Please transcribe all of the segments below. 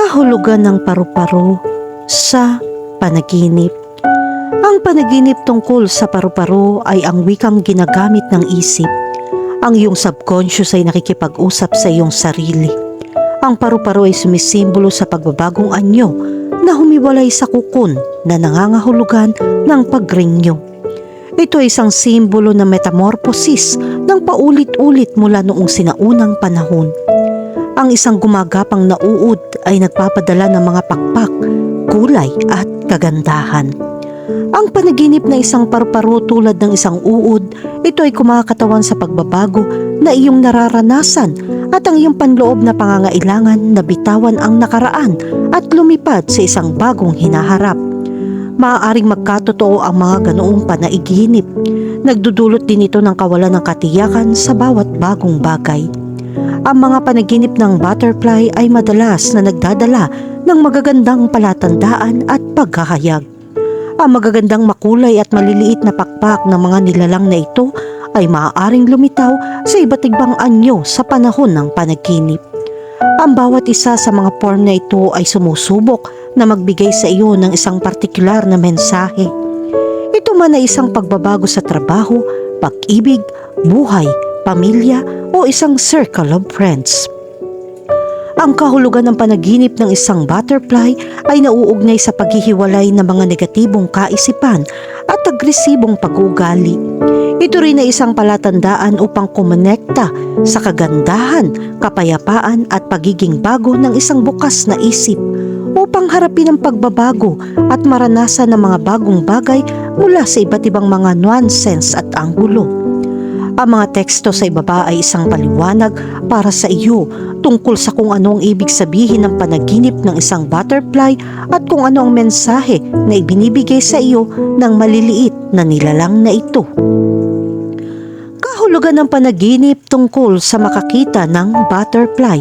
kahulugan ng paru-paro sa panaginip. Ang panaginip tungkol sa paru-paro ay ang wikang ginagamit ng isip. Ang iyong subconscious ay nakikipag-usap sa iyong sarili. Ang paru-paro ay sumisimbolo sa pagbabagong anyo na humiwalay sa kukun na nangangahulugan ng pagrinyo. Ito ay isang simbolo ng metamorphosis ng paulit-ulit mula noong sinaunang panahon. Ang isang gumagapang na uod ay nagpapadala ng mga pakpak, kulay at kagandahan. Ang panaginip na isang parparo tulad ng isang uod, ito ay kumakatawan sa pagbabago na iyong nararanasan at ang iyong panloob na pangangailangan na bitawan ang nakaraan at lumipad sa isang bagong hinaharap. Maaaring magkatotoo ang mga ganoong panaiginip. Nagdudulot din ito ng kawalan ng katiyakan sa bawat bagong bagay. Ang mga panaginip ng butterfly ay madalas na nagdadala ng magagandang palatandaan at pagkahayag. Ang magagandang makulay at maliliit na pakpak ng mga nilalang na ito ay maaaring lumitaw sa iba't ibang anyo sa panahon ng panaginip. Ang bawat isa sa mga form na ito ay sumusubok na magbigay sa iyo ng isang partikular na mensahe. Ito man ay isang pagbabago sa trabaho, pag-ibig, buhay, pamilya o isang circle of friends. Ang kahulugan ng panaginip ng isang butterfly ay nauugnay sa paghihiwalay ng mga negatibong kaisipan at agresibong pag-uugali. Ito rin ay isang palatandaan upang kumonekta sa kagandahan, kapayapaan at pagiging bago ng isang bukas na isip upang harapin ang pagbabago at maranasan ng mga bagong bagay mula sa iba't ibang mga nonsense at anggulo. Ang mga teksto sa ibaba ay isang paliwanag para sa iyo tungkol sa kung ano ang ibig sabihin ng panaginip ng isang butterfly at kung ano ang mensahe na ibinibigay sa iyo ng maliliit na nilalang na ito. Kahulugan ng panaginip tungkol sa makakita ng butterfly.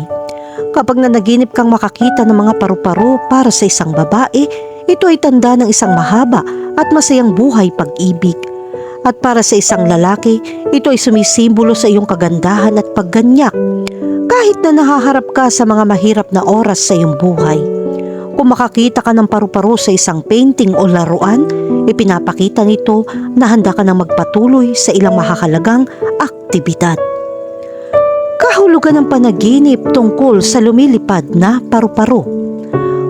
Kapag nanaginip kang makakita ng mga paru-paro para sa isang babae, ito ay tanda ng isang mahaba at masayang buhay pag-ibig. At para sa isang lalaki, ito ay sumisimbolo sa iyong kagandahan at pagganyak kahit na nahaharap ka sa mga mahirap na oras sa iyong buhay. Kung makakita ka ng paru-paro sa isang painting o laruan, ipinapakita nito na handa ka ng magpatuloy sa ilang mahahalagang aktibidad. Kahulugan ng panaginip tungkol sa lumilipad na paru-paro.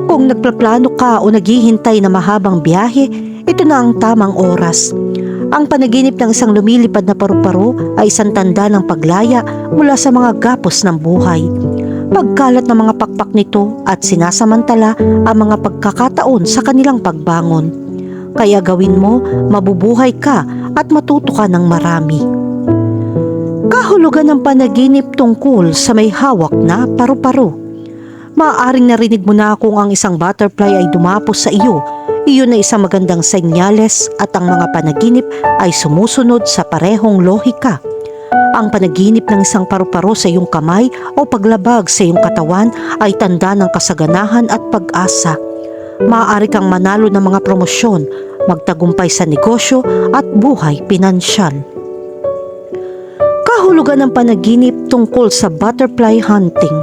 Kung nagplaplano ka o naghihintay na mahabang biyahe, ito na ang tamang oras. Ang panaginip ng isang lumilipad na paru-paro ay isang tanda ng paglaya mula sa mga gapos ng buhay. Pagkalat ng mga pakpak nito at sinasamantala ang mga pagkakataon sa kanilang pagbangon. Kaya gawin mo, mabubuhay ka at matuto ka ng marami. Kahulugan ng panaginip tungkol sa may hawak na paru-paro. Maaaring narinig mo na kung ang isang butterfly ay dumapos sa iyo iyon ay isang magandang senyales at ang mga panaginip ay sumusunod sa parehong lohika. Ang panaginip ng isang paru-paro sa iyong kamay o paglabag sa iyong katawan ay tanda ng kasaganahan at pag-asa. Maaari kang manalo ng mga promosyon, magtagumpay sa negosyo at buhay pinansyal. Kahulugan ng panaginip tungkol sa butterfly hunting.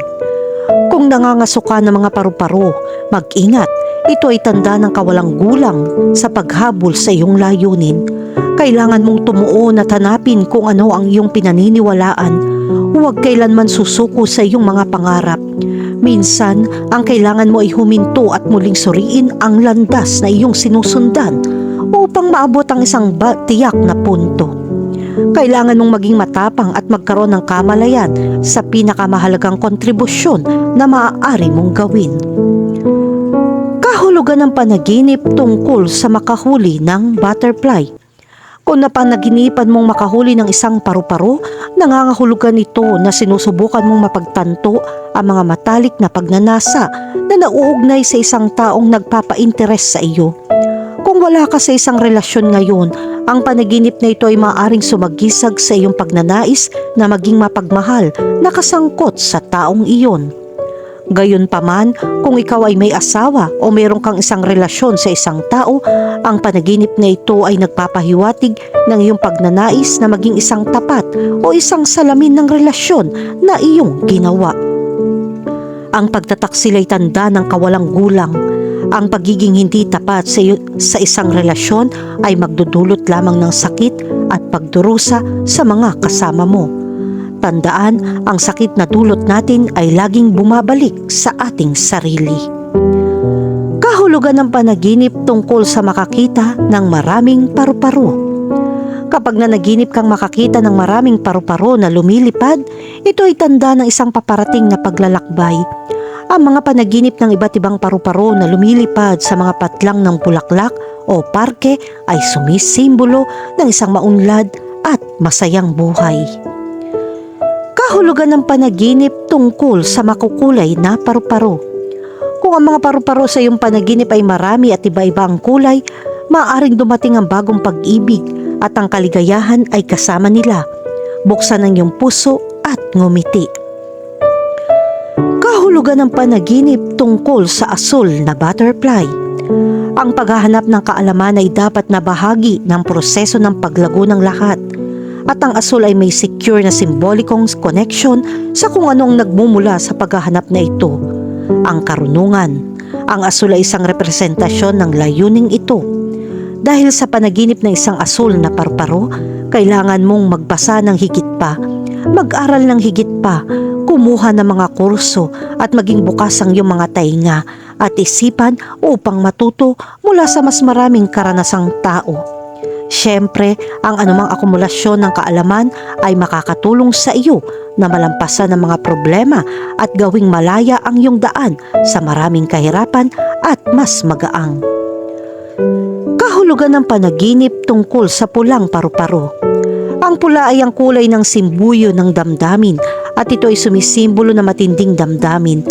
Kung nangangasuka ng mga paru-paro, mag-ingat ito ay tanda ng kawalang gulang sa paghabol sa iyong layunin. Kailangan mong tumuon at hanapin kung ano ang iyong pinaniniwalaan. Huwag kailanman susuko sa iyong mga pangarap. Minsan, ang kailangan mo ay huminto at muling suriin ang landas na iyong sinusundan upang maabot ang isang tiyak na punto. Kailangan mong maging matapang at magkaroon ng kamalayan sa pinakamahalagang kontribusyon na maaari mong gawin kahulugan ng panaginip tungkol sa makahuli ng butterfly. Kung napanaginipan mong makahuli ng isang paru-paro, nangangahulugan ito na sinusubukan mong mapagtanto ang mga matalik na pagnanasa na nauugnay sa isang taong nagpapa-interes sa iyo. Kung wala ka sa isang relasyon ngayon, ang panaginip na ito ay maaaring sumagisag sa iyong pagnanais na maging mapagmahal na kasangkot sa taong iyon. Gayunpaman, kung ikaw ay may asawa o mayroon kang isang relasyon sa isang tao, ang panaginip na ito ay nagpapahiwatig ng iyong pagnanais na maging isang tapat o isang salamin ng relasyon na iyong ginawa. Ang pagtataksil ay tanda ng kawalang gulang. Ang pagiging hindi tapat sa, sa isang relasyon ay magdudulot lamang ng sakit at pagdurusa sa mga kasama mo. Tandaan, ang sakit na dulot natin ay laging bumabalik sa ating sarili. Kahulugan ng panaginip tungkol sa makakita ng maraming paru-paro. Kapag nanaginip kang makakita ng maraming paru-paro na lumilipad, ito ay tanda ng isang paparating na paglalakbay. Ang mga panaginip ng iba't ibang paru-paro na lumilipad sa mga patlang ng bulaklak o parke ay sumisimbolo ng isang maunlad at masayang buhay. Kahulugan ng panaginip tungkol sa makukulay na paru-paro. Kung ang mga paru-paro sa iyong panaginip ay marami at iba-iba ang kulay, maaaring dumating ang bagong pag-ibig at ang kaligayahan ay kasama nila. Buksan ang iyong puso at ngumiti. Kahulugan ng panaginip tungkol sa asul na butterfly. Ang paghahanap ng kaalaman ay dapat na bahagi ng proseso ng paglago ng lahat. At ang asul ay may secure na simbolikong connection sa kung anong nagmumula sa paghahanap na ito. Ang karunungan. Ang asul ay isang representasyon ng layuning ito. Dahil sa panaginip ng isang asul na parparo, kailangan mong magbasa ng higit pa, mag-aral ng higit pa, kumuha ng mga kurso at maging bukas ang iyong mga tainga at isipan upang matuto mula sa mas maraming karanasang tao. Siyempre, ang anumang akumulasyon ng kaalaman ay makakatulong sa iyo na malampasan ang mga problema at gawing malaya ang iyong daan sa maraming kahirapan at mas magaang. Kahulugan ng panaginip tungkol sa pulang paru-paro. Ang pula ay ang kulay ng simbuyo ng damdamin at ito ay sumisimbolo na matinding damdamin.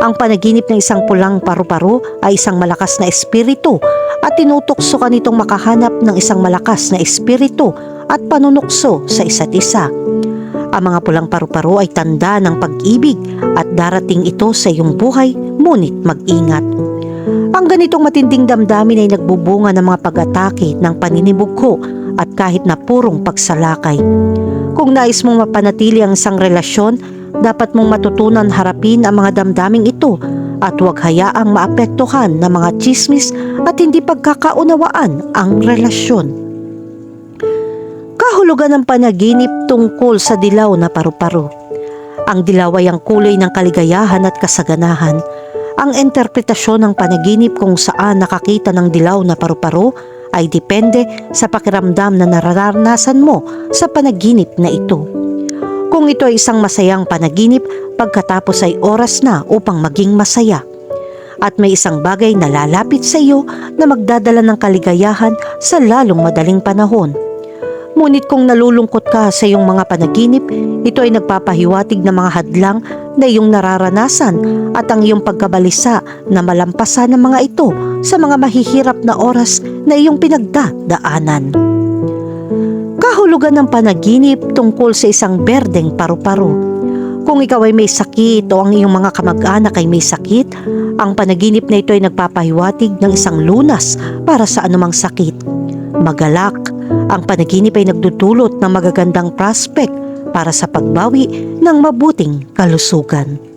Ang panaginip ng isang pulang paru-paro ay isang malakas na espiritu at tinutokso ka nitong makahanap ng isang malakas na espiritu at panunukso sa isa't isa. Ang mga pulang paru-paro ay tanda ng pag-ibig at darating ito sa iyong buhay, ngunit mag-ingat. Ang ganitong matinding damdamin ay nagbubunga ng mga pag-atake ng paninibugho at kahit na purong pagsalakay. Kung nais mong mapanatili ang isang relasyon, dapat mong matutunan harapin ang mga damdaming ito at huwag hayaang maapektuhan ng mga chismis at hindi pagkakaunawaan ang relasyon. Kahulugan ng panaginip tungkol sa dilaw na paru-paro. Ang dilaw ay ang kulay ng kaligayahan at kasaganahan. Ang interpretasyon ng panaginip kung saan nakakita ng dilaw na paru-paro ay depende sa pakiramdam na nararanasan mo sa panaginip na ito. Kung ito ay isang masayang panaginip, pagkatapos ay oras na upang maging masaya. At may isang bagay na lalapit sa iyo na magdadala ng kaligayahan sa lalong madaling panahon. Ngunit kung nalulungkot ka sa iyong mga panaginip, ito ay nagpapahiwatig ng mga hadlang na iyong nararanasan at ang iyong pagkabalisa na malampasan ng mga ito sa mga mahihirap na oras na iyong pinagdadaanan. Kahulugan ng panaginip tungkol sa isang berdeng paru-paro. Kung ikaw ay may sakit o ang iyong mga kamag-anak ay may sakit, ang panaginip na ito ay nagpapahiwatig ng isang lunas para sa anumang sakit. Magalak, ang panaginip ay nagdudulot ng magagandang prospect para sa pagbawi ng mabuting kalusugan.